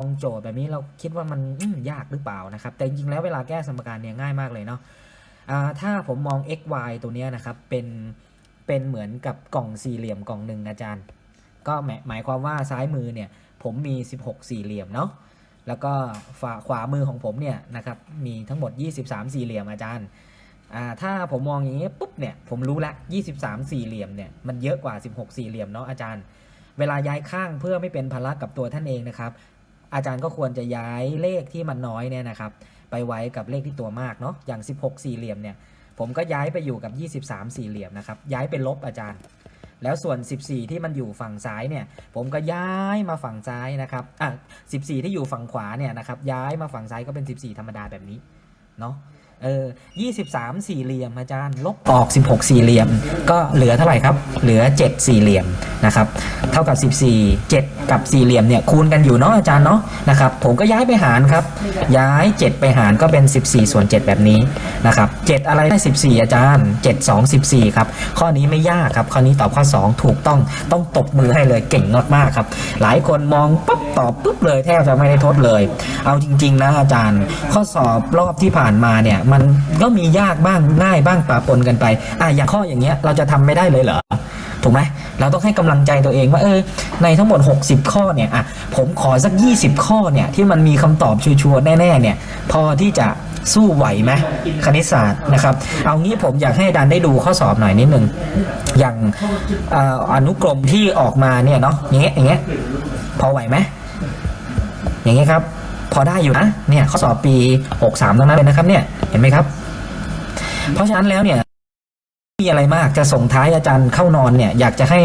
มองโจทย์แบบนี้เราคิดว่ามันมยากหรือเปล่านะครับ แต่จริงแล้วเวลาแก้สมการเนี่ยง่ายมากเลยเนาะถ้าผมมอง x y ตัวนี้นะครับเป็นเป็นเหมือนกับกล่องสี่เหลี่ยมกล่องหนึ่งอาจารย์ ก็หมายหมายความว่าซ้ายมือเนี่ยผมมี 16 สี่เหลี่ยมเนาะแล้วก็ฝาขวามือของผมเนี่ยนะครับมีทั้งหมด 23 สี่เหลี่ยมอาจารย์ถ้าผมมองอย่างนี้ปุ๊บเนี่ยผมรู้ละ 23 สี่เหลี่ยมเนี่ยมันเยอะกว่า 16 สี่เหลี่ยมเนาะอาจารย์ เวลาย้ายข้างเพื่อไม่เป็นภาระกับตัวท่านเองนะครับ อาจารย์ก็ควรจะย้ายเลขที่มันน้อยเนี่ยนะครับ ไปไว้กับเลขที่ตัวมากเนาะอย่าง 16 สี่เหลี่ยมเนี่ยผมก็ย้ายไปอยู่กับ 23 สี่เหลี่ยมนะครับ ย้ายเป็นลบอาจารย์ แล้วส่วน 14 ที่มันอยู่ฝั่งซ้ายเนี่ย ผมก็ย้ายมาฝั่งซ้ายนะครับอะ14 ที่อยู่ฝั่งขวาเนี่ยนะครับ ย้ายมาฝั่งซ้ายก็เป็น 14 ธรรมดาแบบนี้ เนาะ เออ23สี่เหลี่ยมอาจารย์ลบออก16สี่เหลี่ยม ก็เหลือเท่าไหร่ครับ เหลือ7สี่เหลี่ยมนะครับ เท่ากับ14 7กับสี่เหลี่ยมเนี่ยคูณกันอยู่เนาะอาจารย์เนาะนะครับ ผมก็ย้ายไปหารครับ ย้าย7ไปหารก็เป็น14ส่วน7แบบนี้นะครับ 7 อะไรได้ 14 อาจารย์ 7 2 14 ครับ ข้อนี้ไม่ยากครับ ข้อนี้ตอบข้อ 2 ถูกต้องต้องตบมือให้เลยเก่งมากๆครับ หลายคนมองปั๊บตอบปุ๊บเลยแทบจะไม่ได้ทดเลย เอาจริง ๆ นะอาจารย์ ข้อสอบรอบที่ผ่านมาเนี่ย มันก็มียากบ้างง่ายบ้างปะปนกันไปอะอย่างข้ออย่างเงี้ยเราจะทำไม่ได้เลยเหรอ ถูกไหมเราต้องให้กำลังใจตัวเองว่าเออในทั้งหมด 60 ข้อเนี่ยอะผมขอสัก 20 ข้อเนี่ยที่มันมีคำตอบชัวร์แน่ๆเนี่ยพอที่จะสู้ไหวไหมคณิตศาสตร์นะครับ เอางี้ผมอยากให้อาจารย์ได้ดูข้อสอบหน่อยนิดนึงอย่างอออนุกรมที่ออกมาเนี่ยเนาะอย่างเงี้ยอย่างเงี้ยพอไหวไหมอย่างเงี้ยครับ พอได้อยู่นะเนี่ยข้อสอบปี 63 ทั้งนั้นเลยนะครับเนี่ยเห็นไหมครับ เพราะฉะนั้นแล้วเนี่ย มีอะไรมากจะส่งท้ายอาจารย์เข้านอนเนี่ยอยากจะให้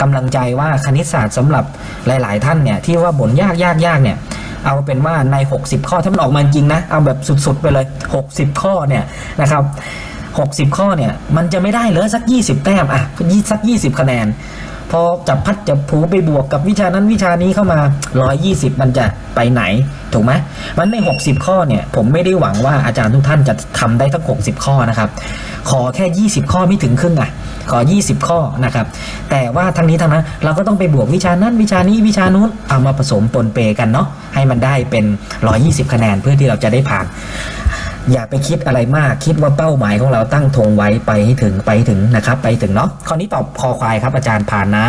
กำลังใจว่าคณิตศาสตร์สำหรับหลาย ๆ ท่านเนี่ยที่ว่าบ่นยากยากยากเนี่ยเอาเป็นว่าใน 60 ข้อถ้ามันออกมาจริงนะเอาแบบสุด ๆ ไปเลย 60 ข้อเนี่ยนะครับ60 ข้อเนี่ยมันจะไม่ได้เหลือสัก 20 แต้มอะสัก 20 คะแนน พอจับพัดจับผูไปบวกกับวิชานั้นวิชานี้เข้ามา 120 มันจะไปไหน ถูกไหมมันใน 60 ข้อเนี่ยผมไม่ได้หวังว่าอาจารย์ทุกท่านจะทำได้ทั้ง 60 ข้อนะครับขอแค่ 20 ข้อไม่ถึงครึ่งอะขอ 20 ข้อนะครับ แต่ว่าทั้งนี้ทั้งนั้นเราก็ต้องไปบวกวิชานั้นวิชานี้วิชานู้นเอามาผสมปนเปกันเนาะให้มันได้เป็น 120 คะแนนเพื่อที่เราจะได้ผ่าน อย่าไปคิดอะไรมากคิดว่าเป้าหมายของเราตั้งธงไว้ไปให้ถึงไปให้ถึงนะครับ ไปถึงเนาะข้อนี้ตอบคอควายครับอาจารย์ผ่านนะ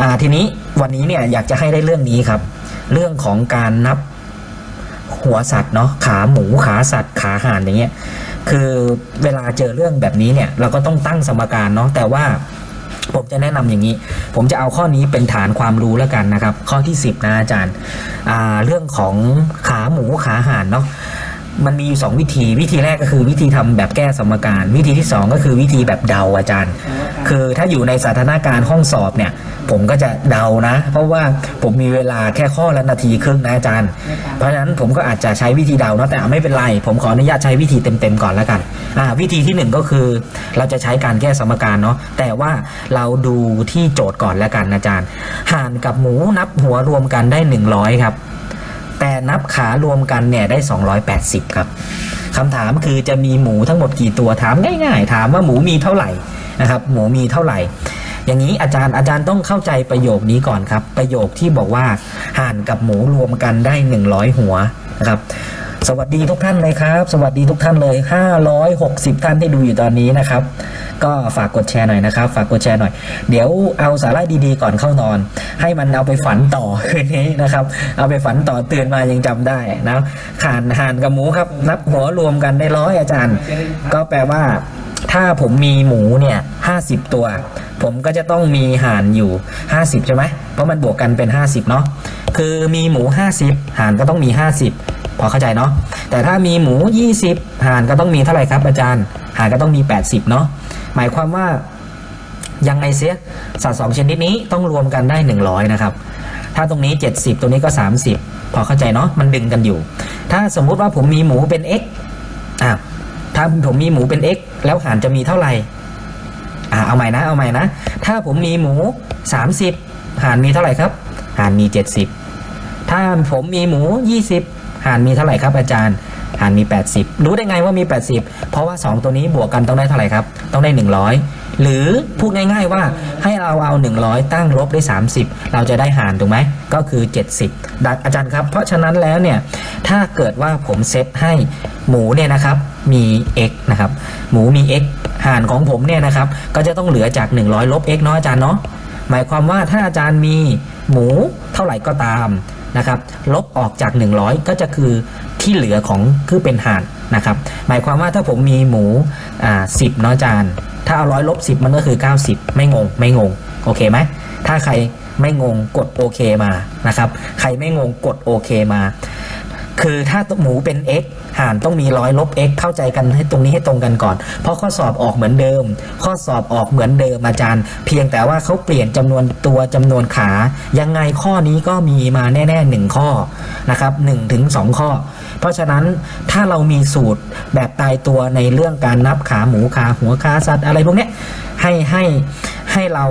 อ่าทีนี้วันนี้เนี่ยอยากจะให้ได้เรื่องนี้ครับ เรื่องของการนับหัวสัตว์เนาะขาหมูขาสัตว์ขาห่านอย่างเงี้ย คือเวลาเจอเรื่องแบบนี้เนี่ยเราก็ต้องตั้งสมการเนาะแต่ว่าผมจะแนะนำอย่างนี้ ผมจะเอาข้อนี้เป็นฐานความรู้แล้วกันนะครับ ข้อที่ 10 นะอาจารย์ เรื่องของขาหมูขาห่านเนาะ มันมีอยู่สองวิธีวิธีแรกก็คือวิธีทำแบบแก้สมการ วิธีที่สองก็คือวิธีแบบเดาอาจารย์ คือถ้าอยู่ในสถานการณ์ห้องสอบเนี่ย ผมก็จะเดานะ เพราะว่าผมมีเวลาแค่ข้อละนาทีครึ่งนะอาจารย์ เพราะฉะนั้นผมก็อาจจะใช้วิธีเดาเนาะแต่ไม่เป็นไร ผมขออนุญาตใช้วิธีเต็มๆก่อนแล้วกันอ่าวิธีที่หนึ่งก็คือ เราจะใช้การแก้สมการเนาะแต่ว่าเราดูที่โจทย์ก่อนแล้วกันอาจารย์ห่านกับหมูนับหัวรวมกันได้ 100ครับแต่ นับขารวมกันเนี่ยได้ 280 ครับคำถามคือจะมีหมูทั้งหมดกี่ตัวถามง่าย ๆ ถามว่าหมูมีเท่าไหร่นะครับ หมูมีเท่าไหร่ อย่างนี้อาจารย์อาจารย์ต้องเข้าใจประโยคนี้ก่อนครับ ประโยคที่บอกว่าห่านกับหมูรวมกันได้ 100 หัวนะครับสวัสดีทุกท่านเลยครับ สวัสดีทุกท่านเลย 560 ท่านที่ดูอยู่ตอนนี้นะครับ ก็ฝากกดแชร์หน่อยนะครับ ฝากกดแชร์หน่อย เดี๋ยวเอาสาระดีๆก่อนเข้านอน ให้มันเอาไปฝันต่อคืนนี้นะครับ เอาไปฝันต่อตื่นมายังจำได้นะห่านห่านกับหมูครับ นับหัวรวมกันได้ร้อยอาจารย์ ก็แปลว่าถ้าผมมีหมูเนี่ยห้าสิบตัว ผมก็จะต้องมีห่านอยู่50ใช่ไหมเพราะมันบวกกันเป็น50เนาะคือมีหมู50ห่านก็ต้องมี50พอเข้าใจเนาะแต่ถ้ามีหมู20ห่านก็ต้องมีเท่าไหร่ครับอาจารย์ ห่านก็ต้องมี80เนาะ หมายความว่ายังไงเสียสัตว์สองชนิดนี้ต้องรวมกันได้ 100 นะครับ ถ้าตรงนี้ 70 ตรงนี้ก็ 30 พอเข้าใจเนาะมันดึงกันอยู่ ถ้าสมมุติว่าผมมีหมูเป็น x อะถ้าผมมีหมูเป็น x แล้วหารจะมีเท่าไหร่อ่าเอาใหม่นะเอาใหม่นะ ถ้าผมมีหมู 30 หารมีเท่าไหร่ครับ หารมี 70 ถ้าผมมีหมู 20 หารมีเท่าไหร่ครับอาจารย์ หารมี 80 รู้ได้ไงว่ามี 80 เพราะว่า 2 ตัวนี้บวกกันต้องได้เท่าไหร่ครับ ต้องได้ 100 หรือพูดง่ายๆว่าให้เราเอา 100 ตั้งลบด้วย30 เราจะได้หารถูกไหมก็คือ 70ดักอาจารย์ครับ เพราะฉะนั้นแล้วเนี่ยถ้าเกิดว่าผมเซตให้หมูเนี่ยนะครับมี x นะครับหมูมี x หารของผมเนี่ยนะครับก็จะต้องเหลือจาก 100 ลบ x เนาะอาจารย์เนาะหมายความว่าถ้าอาจารย์มีหมูเท่าไหร่ก็ตามนะครับลบออกจาก 100 ก็จะคือ ที่เหลือของคือเป็นหารนะครับ หมายความว่าถ้าผมมีหมูอ่า10เนาะอาจารย์ถ้าเอาร้อยลบสิบมันก็คือ 90 ไม่งงไม่งงโอเคไหมถ้าใครไม่งงกดโอเคมานะครับ ใครไม่งงกดโอเคมา คือถ้าหมูเป็น x หารต้องมีร้อยลบ x เข้าใจกันให้ตรงนี้ให้ตรงกันก่อน เพราะข้อสอบออกเหมือนเดิม ข้อสอบออกเหมือนเดิมอาจารย์ เพียงแต่ว่าเขาเปลี่ยนจำนวนตัวจำนวนขา ยังไงข้อนี้ก็มีมาแน่ๆหนึ่งข้อนะครับหนึ่งถึงสองข้อ เพราะฉะนั้นถ้าเรามีสูตรแบบตายตัวในเรื่องการนับขาหมูขาหัวขาสัตว์อะไรพวกเนี้ยให้ให้ให้เรา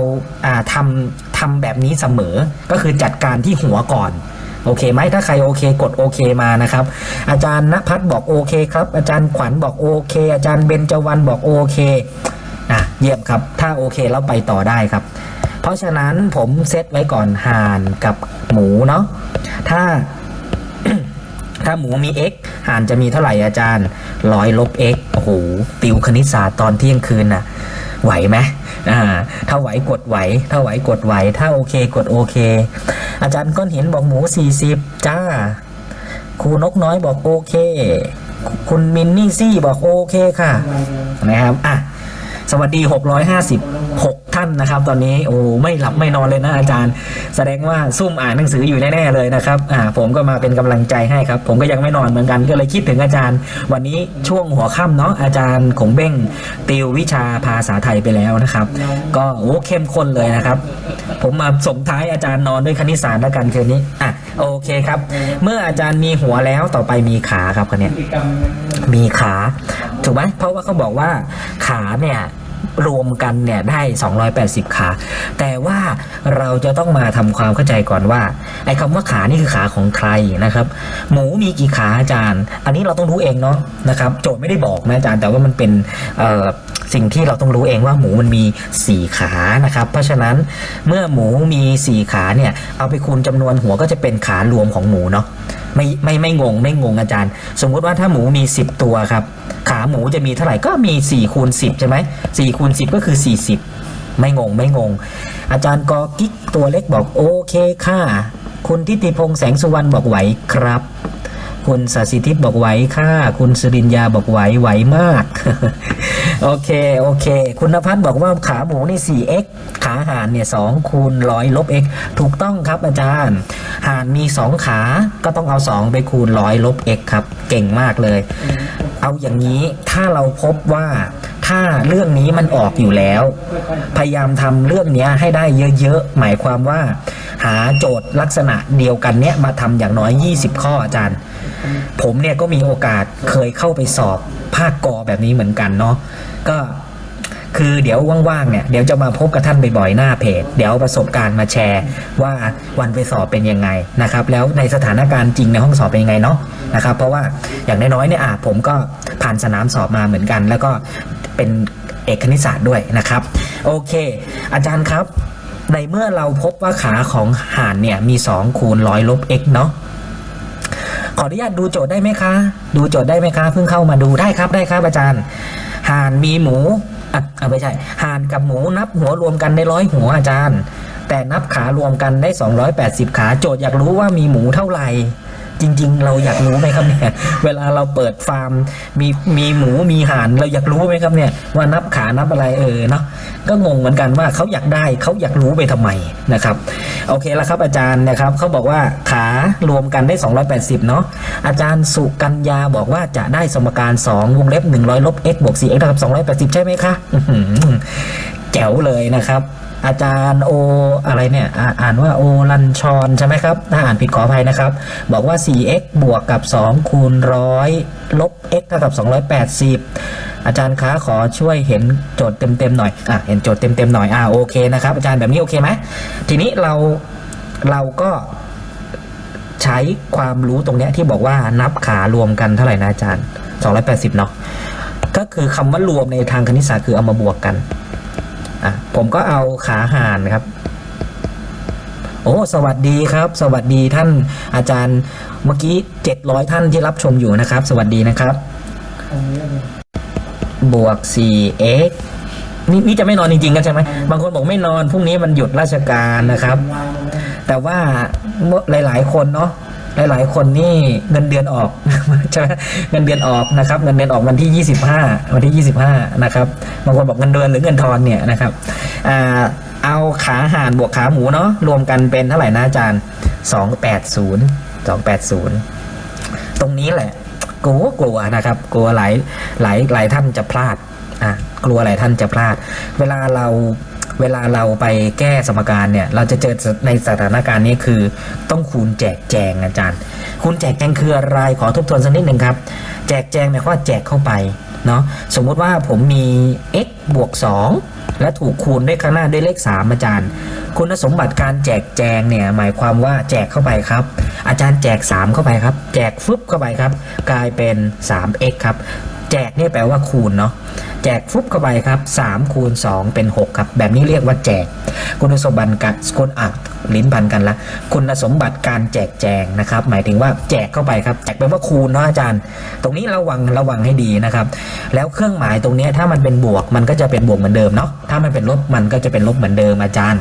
ทำทำแบบนี้เสมอ ก็คือจัดการที่หัวก่อนโอเคไหมถ้าใครโอเคกดโอเคมานะครับ อาจารย์ณพัฒน์บอกโอเคครับ อาจารย์ขวัญบอกโอเค อาจารย์เบญจวรรณบอกโอเคอะเยี่ยมครับ ถ้าโอเคแล้วไปต่อได้ครับ เพราะฉะนั้นผมเซตไว้ก่อนห่านกับหมูเนาะถ้า ถ้าหมูมี x หานจะมีเท่าไหร่อาจารย์ร้อยลบ x โอ้โหติวคณิตศาสตร์ตอนเที่ยงคืนน่ะไหวไหมอ่าถ้าไหวกดไหว ถ้าไหวกดไหว ถ้าโอเคกดโอเค อาจารย์ก้อนเห็นบอกหมู 40 จ้า ครูนกน้อยบอกโอเค คุณมินนี่ซี่บอกโอเคค่ะ นะครับ อะ สวัสดี 656ท่า นะครับ ตอนนี้โอ้ไม่หลับไม่นอนเลยนะอาจารย์ แสดงว่าซุ่มอ่านหนังสืออยู่แน่ๆเลยนะครับอ่าผมก็มาเป็นกำลังใจให้ครับ ผมก็ยังไม่นอนเหมือนกันก็เลยคิดถึงอาจารย์ วันนี้ช่วงหัวค่ำเนาะอาจารย์ขงเบ้งติววิชาภาษาไทยไปแล้วนะครับ ก็โอ้เข้มข้นเลยนะครับ ผมมาส่งท้ายอาจารย์นอนด้วยคณิตศาสตร์แล้วกันคืนนี้อะโอเคครับ เมื่ออาจารย์มีหัวแล้วต่อไปมีขาครับคนเนี้ยมีขาถูกไหมเพราะว่าเขาบอกว่าขาเนี่ย รวมกันเนี่ยได้ 280 ขา แต่ว่าเราจะต้องมาทำความเข้าใจก่อนว่า ไอ้คำว่าขานี่คือขาของใครนะครับ หมูมีกี่ขาอาจารย์ อันนี้เราต้องรู้เองเนาะนะครับ โจทย์ไม่ได้บอกนะอาจารย์แต่ว่ามันเป็นสิ่งที่เราต้องรู้เองว่าหมูมันมี 4 ขานะครับ เพราะฉะนั้นเมื่อหมูมี 4 ขาเนี่ย เอาไปคูณจำนวนหัวก็จะเป็นขารวมของหมูเนาะไม่ไม่ไม่งงไม่งงอาจารย์ สมมุติว่าถ้าหมูมี 10 ตัวครับ ขาหมูจะมีเท่าไหร่ก็มี4คูณ10ใช่ไหม4คูณ10 ก็คือ 40 ไม่งงไม่งง อาจารย์กอกิ๊กตัวเล็กบอกโอเคค่ะ คุณทิติพงษ์แสงสุวรรณบอกไหวครับ คุณสสิทิพย์บอกไหวค่ะ คุณสรินยาบอกไหวไหวมาก โอเคโอเค คุณนภัทรบอกว่าขาหมูนี่ 4x ขาห่านเนี่ย2คูณร้อยลบ x ถูกต้องครับอาจารย์ ห่านมี 2 ขา ก็ต้องเอา 2 ไปคูณร้อยลบ x ครับ เก่งมากเลย เอาอย่างนี้ถ้าเราพบว่าถ้าเรื่องนี้มันออกอยู่แล้ว พยายามทำเรื่องเนี้ยให้ได้เยอะๆ หมายความว่า หาโจทย์ลักษณะเดียวกันเนี้ยมาทำอย่างน้อย 20 ข้ออาจารย์ ผมเนี่ยก็มีโอกาสเคยเข้าไปสอบภาคกอแบบนี้เหมือนกันเนาะก็ คือเดี๋ยวว่างๆเนี่ยเดี๋ยวจะมาพบกับท่านบ่อยๆหน้าเพจ เดี๋ยวประสบการณ์มาแชร์ ว่าวันไปสอบเป็นยังไงนะครับแล้วในสถานการณ์จริงในห้องสอบเป็นยังไงเนาะนะครับเพราะว่าอย่างน้อยๆเนี่ยอะผมก็ผ่านสนามสอบมาเหมือนกัน แล้วก็เป็นเอกคณิตศาสตร์ด้วยนะครับ โอเค อาจารย์ครับ ในเมื่อเราพบว่าขาของห่านเนี่ยมี 2 คูณร้อยลบ x เนาะขออนุญาตดูโจทย์ได้ไหมคะ ดูโจทย์ได้ไหมคะ เพิ่งเข้ามาดูได้ครับได้ครับอาจารย์ห่านมีหมู อะอะไม่ใช่ห่านกับหมูนับหัวรวมกันได้ร้อยหัวอาจารย์ แต่นับขารวมกันได้ 280 ขาโจทย์อยากรู้ว่ามีหมูเท่าไหร่ จริง ๆ เราอยากรู้ไหมครับเนี่ย เวลาเราเปิดฟาร์ม มีมีหมูมีห่านเราอยากรู้ไหมครับเนี่ย ว่านับขานับอะไรเออเนาะก็งงเหมือนกันว่าเขาอยากได้เขาอยากรู้ไปทำไมนะครับ โอเคแล้วครับอาจารย์นะครับเขาบอกว่าขารวมกันได้ 280 เนาะอาจารย์สุกัญญาบอกว่าจะได้สมการ 2 วงเล็บ 100ลบ x บวก 4x เท่ากับ280 ใช่ไหมคะแจ๋วเลยนะครับ อาจารย์โออะไรเนี่ยอ่าอ่านว่าโอลันชอนใช่ไหมครับ ถ้าอ่านผิดขออภัยนะครับ บอกว่า 4x บวกกับ 2 คูณร้อยลบ x เท่ากับ 280 อาจารย์คะขอช่วยเห็นโจทย์เต็มๆหน่อยอะเห็นโจทย์เต็มๆหน่อยอ่าโอเคนะครับอาจารย์แบบนี้โอเคไหมทีนี้เราเราก็ใช้ความรู้ตรงเนี้ยที่บอกว่านับขารวมกันเท่าไหร่นะอาจารย์ 280 เนาะก็คือคำว่ารวมในทางคณิตศาสตร์คือเอามาบวกกัน ผมก็เอาขาห่านครับ โอ้สวัสดีครับ สวัสดีท่านอาจารย์เมื่อกี้700ท่านที่รับชมอยู่นะครับ สวัสดีนะครับ บวก 4x นี่นี่จะไม่นอนจริงๆกันใช่ไหมบางคนบอกไม่นอนพรุ่งนี้มันหยุดราชการนะครับ แต่ว่าหลายๆคนเนาะ หลายๆ คนนี่เงินเดือนออกใช่ไหมเงินเดือนออกนะครับ เงินเดือนออกวันที่ 25 วันที่ 25 นะครับบางคนบอกเงินเดือนหรือเงินทอนเนี่ยนะครับอเอาขาห่านบวกขาหมูเนาะรวมกันเป็นเท่าไหร่นะอาจารย์ 280 280 ตรงนี้แหละกลัวกลัวนะครับ กลัวหลายหลายหลายท่านจะพลาดอะกลัวหลายท่านจะพลาด เวลาเรา เวลาเราไปแก้สมการเนี่ย เราจะเจอในสถานการณ์นี้คือ ต้องคูณแจกแจงอาจารย์ คูณแจกแจงคืออะไรขอทบทวนสักนิดหนึ่งครับ แจกแจงหมายความว่าแจกเข้าไปเนาะสมมุติว่าผมมี x บวก 2 และถูกคูณด้วยข้างหน้าด้วยเลข 3 อาจารย์ คุณสมบัติการแจกแจงเนี่ยหมายความว่าแจกเข้าไปครับ อาจารย์แจก 3 เข้าไปครับ แจกฟึบเข้าไปครับ กลายเป็น 3x ครับ แจกเนี่ยแปลว่าคูณเนาะแจกฟุบเข้าไปครับ3คูณ2เป็น 6 ครับ แบบนี้เรียกว่าแจก คุณสมบัติการคุณอะลิ้นพันกันละคุณสมบัติการแจกแจงนะครับ หมายถึงว่าแจกเข้าไปครับ แจกแปลว่าคูณเนาะอาจารย์ ตรงนี้ระวังระวังให้ดีนะครับ แล้วเครื่องหมายตรงนี้ถ้ามันเป็นบวกมันก็จะเป็นบวกเหมือนเดิมเนาะถ้ามันเป็นลบมันก็จะเป็นลบเหมือนเดิมอาจารย์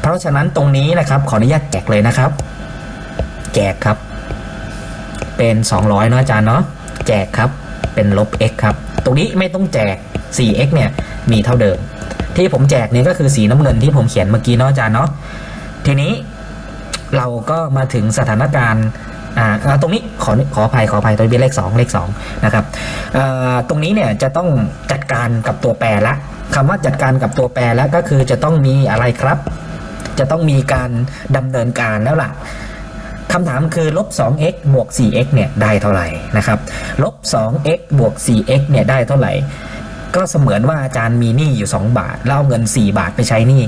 เพราะฉะนั้นตรงนี้นะครับขออนุญาตแจกเลยนะครับ แจกครับ เป็น 200เนาะอาจารย์เนาะแจกครับ เป็นลบ x ครับ ตรงนี้ไม่ต้องแจก 4x เนี่ยมีเท่าเดิม ที่ผมแจกเนี่ยก็คือสีน้ำเงินที่ผมเขียนเมื่อกี้เนาะอาจารย์เนาะ ทีนี้เราก็มาถึงสถานการณ์อ่าตรงนี้ขอขออภัยขออภัยตัวเป็นเลข 2 เลข2นะครับอ่อตรงนี้เนี่ยจะต้องจัดการกับตัวแปรละคำว่าจัดการกับตัวแปรแล้วก็คือจะต้องมีอะไรครับ จะต้องมีการดำเนินการแล้วล่ะ คำถามคือลบ 2x บวก 4x เนี่ยได้เท่าไหร่นะครับลบ 2x บวก 4x เนี่ยได้เท่าไหร่ ก็เสมือนว่าอาจารย์มีหนี้อยู่ 2 บาทแล้วเอาเงิน 4 บาทไปใช้หนี้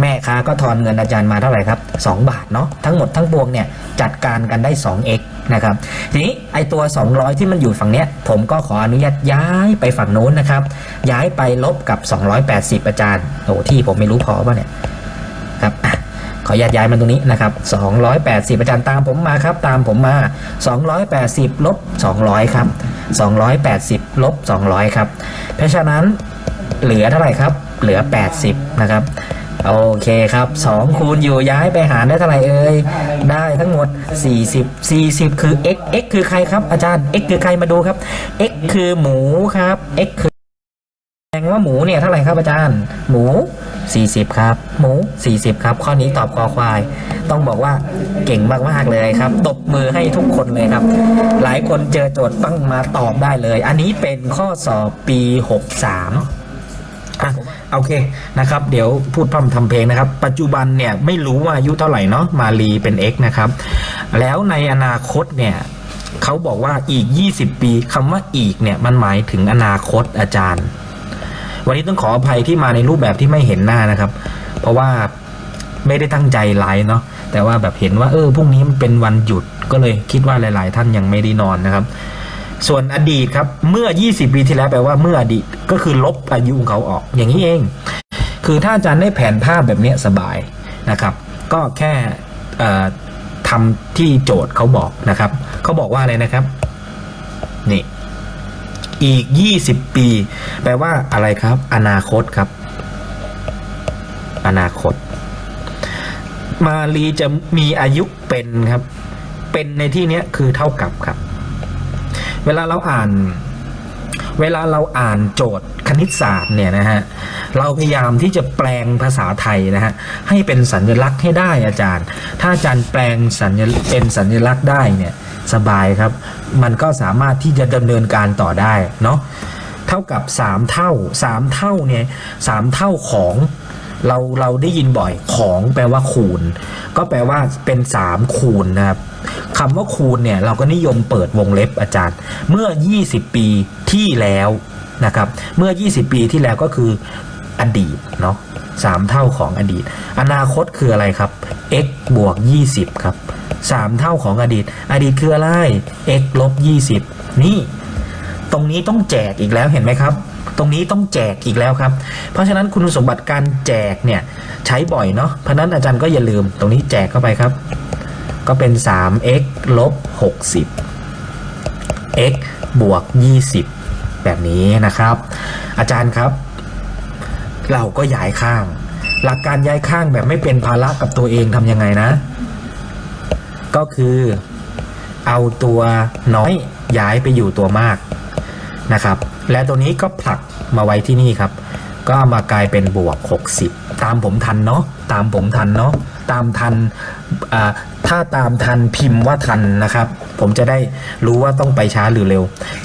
แม่ค้าก็ทอนเงินอาจารย์มาเท่าไหร่ครับ 2 บาทเนาะทั้งหมดทั้งปวงเนี่ยจัดการกันได้ 2x นะครับทีนี้ไอตัว 200 ที่มันอยู่ฝั่งเนี้ย ผมก็ขออนุญาตย้ายไปฝั่งโน้นนะครับ ย้ายไปลบกับ 280 อาจารย์โอ้ที่ผมไม่รู้พอป่ะเนี่ยครับอะ ขออนุญาตย้ายมันตรงนี้นะครับ280 อาจารย์ตามผมมาครับ ตามผมมา 280 ลบ 200 ครับ 280 ลบ 200 ครับ เพราะฉะนั้นเหลือเท่าไหร่ครับ เหลือ 80 นะครับโอเคครับ 2 คูณอยู่ย้ายไปหารได้เท่าไหร่เอ่ยได้ทั้งหมด 40 40 คือ x x คือใครครับอาจารย์ x คือใครมาดูครับ x คือหมูครับ x คือ งว่าหมูเนี่ยเท่าไหร่ครับอาจารย์ หมู 40 ครับ หมู 40 ครับ ข้อนี้ตอบคอควาย ต้องบอกว่าเก่งมากๆเลยครับ ตบมือให้ทุกคนเลยครับ หลายคนเจอโจทย์ต้องมาตอบได้เลย อันนี้เป็นข้อสอบปี 63อะโอเคนะครับ เดี๋ยวพูดพร่ำทำเพลงนะครับ ปัจจุบันเนี่ยไม่รู้ว่าอายุเท่าไหร่เนาะมาลีเป็น x นะครับ แล้วในอนาคตเนี่ยเขาบอกว่าอีก 20 ปีคำว่าอีกเนี่ยมันหมายถึงอนาคตอาจารย์ วันนี้ต้องขออภัยที่มาในรูปแบบที่ไม่เห็นหน้านะครับ เพราะว่าไม่ได้ตั้งใจไลฟ์เนาะแต่ว่าแบบเห็นว่าเออพรุ่งนี้มันเป็นวันหยุดก็เลยคิดว่าหลาย ๆ ท่านยังไม่ได้นอนนะครับ ส่วนอดีตครับเมื่อ 20 ปีที่แล้วแปลว่าเมื่ออดีตก็คือลบอายุของเขาออกอย่างนี้เอง คือถ้าอาจารย์ได้แผนภาพแบบนี้สบายนะครับ ก็แค่ทำที่โจทย์เขาบอกนะครับเขาบอกว่าอะไรนะครับ อีก 20 ปี แปลว่าอะไรครับ อนาคตครับ อนาคต มาลีจะมีอายุเป็นครับ เป็นในที่นี้คือเท่ากับครับ เวลาเราอ่าน เวลาเราอ่านโจทย์คณิตศาสตร์เนี่ยนะฮะเราพยายามที่จะแปลงภาษาไทยนะฮะให้เป็นสัญลักษณ์ให้ได้อาจารย์ ถ้าอาจารย์แปลงสัญเป็นสัญลักษณ์ได้เนี่ย สบายครับ มันก็สามารถที่จะดำเนินการต่อได้เนาะเท่ากับ 3 เท่า 3 เท่าเนี่ยสามเท่าของเราเราได้ยินบ่อยของแปลว่าคูณ ก็แปลว่าเป็น 3 คูณนะครับคำว่าคูณเนี่ยเราก็นิยมเปิดวงเล็บอาจารย์ เมื่อ 20 ปีที่แล้วนะครับ เมื่อ 20 ปีที่แล้วก็คือ อดีตเนาะสามเท่าของอดีต อนาคตคืออะไรครับ x บวก 20 ครับสามเท่าของอดีต อดีตคืออะไร x ลบ 20 นี่ ตรงนี้ต้องแจกอีกแล้วเห็นไหมครับ ตรงนี้ต้องแจกอีกแล้วครับ เพราะฉะนั้นคุณสมบัติการแจกเนี่ยใช้บ่อยเนาะเพราะนั้นอาจารย์ก็อย่าลืมตรงนี้แจกเข้าไปครับ ก็เป็น 3x ลบ 60 x บวก 20 แบบนี้นะครับ อาจารย์ครับ เราก็ย้ายข้าง หลักการย้ายข้างแบบไม่เป็นภาระกับตัวเองทำยังไงนะ ก็คือ เอาตัวน้อยย้ายไปอยู่ตัวมากนะครับ และตัวนี้ก็ผลักมาไว้ที่นี่ครับ ก็มากลายเป็นบวก 60 ตามผมทันเนาะตามผมทันเนาะ ตามทันถ้าตามทันพิมพ์ว่าทันนะครับ ผมจะได้รู้ว่าต้องไปช้าหรือเร็ว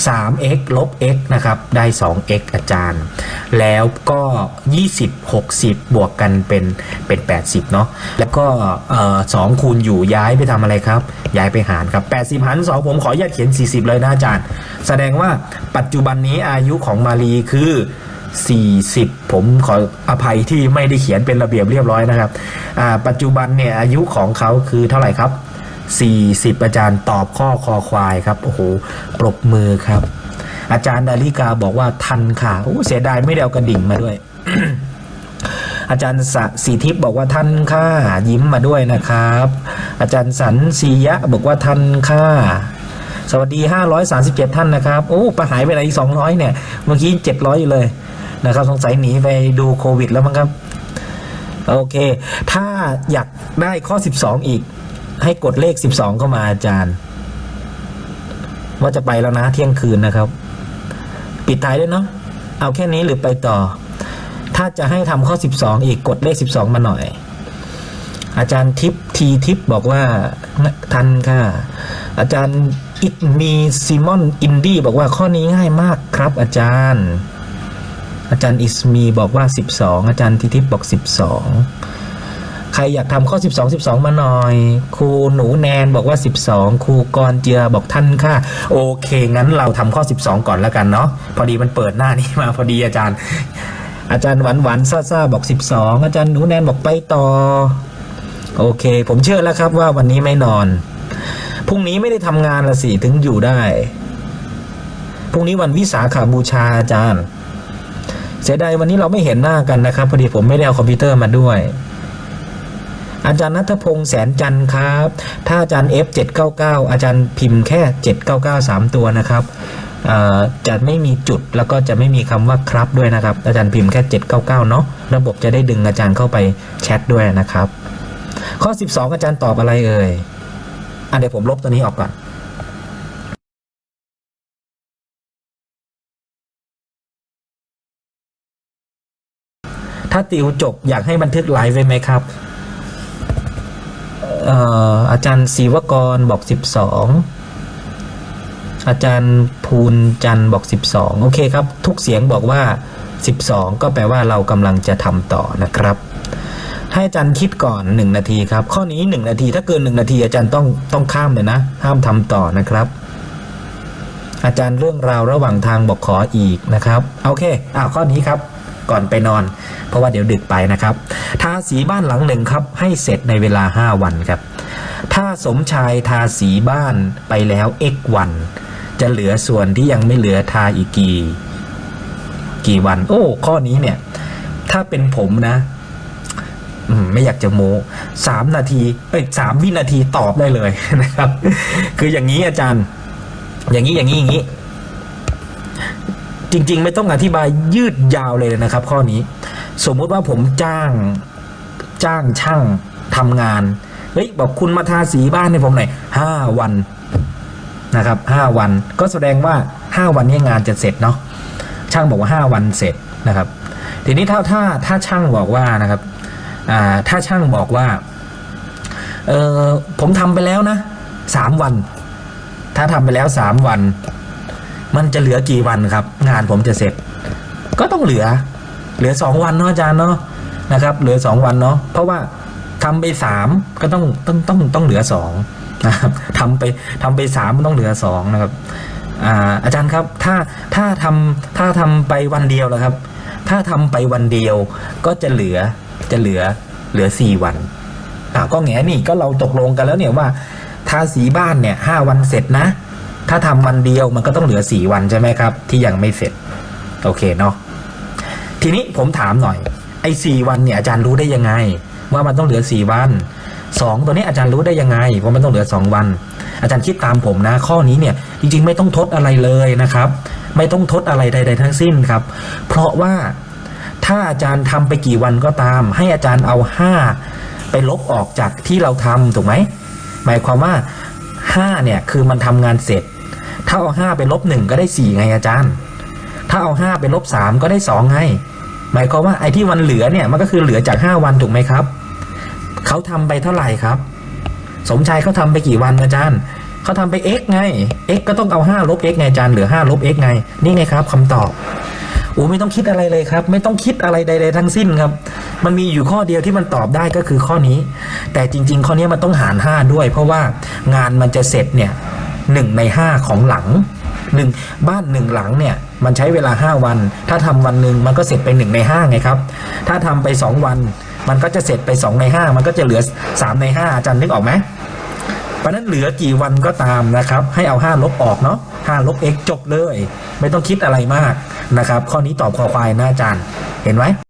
3x ลบ x นะครับ ได้ 2x อาจารย์ แล้วก็ 20 60 บวกกันเป็นเป็น 80 เนาะแล้วก็เอ่อ2คูณอยู่ย้ายไปทำอะไรครับ ย้ายไปหารครับ 80 หาร 2 ผมขออนุญาตเขียน 40 เลยนะอาจารย์ แสดงว่าปัจจุบันนี้อายุของมารีคือ 40 ผมขออภัยที่ไม่ได้เขียนเป็นระเบียบเรียบร้อยนะครับ ปัจจุบันเนี่ยอายุของเขาคือเท่าไหร่ครับ 40 อาจารย์ตอบข้อคอควายครับ โอ้โห ปรบมือครับ อาจารย์ดาริกาบอกว่าทันค่ะโอ้เสียดายไม่ได้เอากระดิ่งมาด้วย อาจารย์สสีทิพย์บอกว่าท่านค่ายิ้มมาด้วยนะครับ อาจารย์สันสียะบอกว่าท่านค่าสวัสดี 537 ท่านนะครับ โอ้ประหายไปไหนอีก200 เนี่ย เมื่อกี้ 700 อยู่เลย นะครับ สงสัยหนีไปดูโควิด แล้วมั้งครับ โอเค ถ้าอยากได้ข้อ 12 อีก ให้กดเลข 12 เข้ามาอาจารย์ ว่าจะไปแล้วนะเที่ยงคืนนะครับ ปิดท้ายด้วยเนาะเอาแค่นี้หรือไปต่อ ถ้าจะให้ทำข้อ 12 อีกกดเลข 12 มาหน่อย อาจารย์ทิพทีทิพบอกว่าทันค่ะ อาจารย์อิดมีซิมอนอินดี้บอกว่าข้อนี้ง่ายมากครับอาจารย์ อาจารย์อิสมีบอกว่า 12 อาจารย์ทิทิพบอก 12 ใครอยากทำข้อ 12 12 มาหน่อย ครูหนูแนนบอกว่า 12 ครูกรเจียบอกท่านค่ะ โอเค งั้นเราทำข้อ 12 ก่อนแล้วกันเนาะพอดีมันเปิดหน้านี้มาพอดีอาจารย์ อาจารย์หวานหวานซ่าซาบอก 12 อาจารย์หนูแนนบอกไปต่อ โอเค ผมเชื่อแล้วครับว่าวันนี้ไม่นอนพรุ่งนี้ไม่ได้ทำงานละสิถึงอยู่ได้พรุ่งนี้วันวิสาขาบูชาอาจารย์ เสียดายวันนี้เราไม่เห็นหน้ากันนะครับพอดีผมไม่ได้เอาคอมพิวเตอร์มาด้วย อาจารย์นัทพงษ์แสนจันทร์ครับ ถ้าอาจารย์ F799 อาจารย์พิมพ์แค่ 799 3 ตัวนะครับจะไม่มีจุดแล้วก็จะไม่มีคำว่าครับด้วยนะครับ อาจารย์พิมพ์แค่ 799 เนาะระบบจะได้ดึงอาจารย์เข้าไปแชทด้วยนะครับ ข้อ 12 อาจารย์ตอบอะไรเอ่ยอะเดี๋ยวผมลบตัวนี้ออกก่อน ถ้าติวจบอยากให้บันทึกไลฟ์ไว้ไหมครับเอ่ออาจารย์ศิวกรบอก 12 อาจารย์ภูลจันทร์บอก 12 โอเคครับ ทุกเสียงบอกว่า 12 ก็แปลว่าเรากำลังจะทำต่อนะครับ ให้อาจารย์คิดก่อน 1 นาทีครับ ข้อนี้ 1 นาทีถ้าเกิน 1 นาทีอาจารย์ต้องต้องข้ามเลยนะ ห้ามทำต่อนะครับ อาจารย์เรื่องราวระหว่างทางบอกขออีกนะครับ โอเคอ้าวข้อนี้ครับ ก่อนไปนอน เพราะว่าเดี๋ยวดึกไปนะครับ ทาสีบ้านหลังหนึ่งครับ ให้เสร็จในเวลา 5 วันครับ ถ้าสมชายทาสีบ้านไปแล้ว x วัน จะเหลือส่วนที่ยังไม่เหลือทาอีกกี่กี่วัน โอ้ ข้อนี้เนี่ย ถ้าเป็นผมนะไม่อยากจะโม้สามนาทีเอ้ยสามวินาทีตอบได้เลยนะครับ คืออย่างนี้อาจารย์ อย่างนี้อย่างนี้อย่างนี้ จริง ๆ ไม่ต้องอธิบายยืดยาวเลยนะครับ ข้อนี้ สมมุติว่าผมจ้างจ้างช่างทำงานเฮ้ยบอกคุณมาทาสีบ้านให้ผมหน่อยห้าวันนะครับห้าวันก็แสดงว่าห้าวันนี้งานจะเสร็จเนาะช่างบอกว่าห้าวันเสร็จนะครับ ทีนี้ถ้าถ้าถ้าช่างบอกว่านะครับอ่าถ้าช่างบอกว่าเออผมทำไปแล้วนะสามวัน ถ้าทำไปแล้วสามวัน มันจะเหลือกี่วันครับ งานผมจะเสร็จ ก็ต้องเหลือ เหลือสองวันเนาะอาจารย์เนาะนะครับ เหลือสองวันเนาะเพราะว่าทำไปสามก็ต้องต้องต้องต้องเหลือสองนะครับทำไปทำไปสามมันต้องเหลือสองนะครับอาอาจารย์ครับถ้าถ้าทำถ้าทำไปวันเดียวแล้วครับ ถ้าทำไปวันเดียวก็จะเหลือจะเหลือเหลือสี่วันอ่าก็แง่นี่ก็เราตกลงกันแล้วเนี่ยว่าทาสีบ้านเนี่ยห้าวันเสร็จนะ ถ้าทำวันเดียวมันก็ต้องเหลือสี่วันใช่ไหมครับ ที่ยังไม่เสร็จ โอเคเนาะทีนี้ผมถามหน่อยไอ้สี่วันเนี่ยอาจารย์รู้ได้ยังไง ว่ามันต้องเหลือสี่วันสองตัวนี้อาจารย์รู้ได้ยังไงว่ามันต้องเหลือสองวัน อาจารย์คิดตามผมนะ ข้อนี้เนี่ยจริง ๆ ไม่ต้องทดอะไรเลยนะครับ ไม่ต้องทดอะไรใด ๆ ทั้งสิ้นครับ เพราะว่าถ้าอาจารย์ทำไปกี่วันก็ตาม ให้อาจารย์เอาห้าไปลบออกจากที่เราทำถูกไหมหมายความว่าห้าเนี่ยคือมันทำงานเสร็จ ถ้าเอาห้าไปลบหนึ่งก็ได้สี่ไงอาจารย์ ถ้าเอาห้าไปลบสามก็ได้สองไง หมายความว่าไอ้ที่วันเหลือเนี่ยมันก็คือเหลือจากห้าวันถูกไหมครับ เขาทำไปเท่าไหร่ครับ สมชายเขาทำไปกี่วันอาจารย์เขาทำไป x ไง x ก็ต้องเอา5ลบ x ไงอาจารย์เหลือ5ลบ x ไง นี่ไงครับคำตอบโอ้ไม่ต้องคิดอะไรเลยครับ ไม่ต้องคิดอะไรใด ๆ ทั้งสิ้นครับ มันมีอยู่ข้อเดียวที่มันตอบได้ก็คือข้อนี้ แต่จริง ๆ ข้อนี้มันต้องหาร 5 ด้วย เพราะว่างานมันจะเสร็จเนี่ย หนึ่งใน 5 ของหลังหนึ่งบ้านหนึ่งหลังเนี่ยมันใช้เวลา 5 วัน ถ้าทำวันหนึ่งมันก็เสร็จไป 1 ใน5ไงครับ ถ้าทำไป 2 วัน มันก็จะเสร็จไป 2 ใน 5 มันก็จะเหลือ 3 ใน 5 อาจารย์นึกออกไหมเพราะฉะนั้นเหลือกี่วันก็ตามนะครับ ให้เอา 5 ลบออกเนาะ5ลบ x จบเลย ไม่ต้องคิดอะไรมากนะครับ ข้อนี้ตอบคอควายนะอาจารย์ เห็นไหม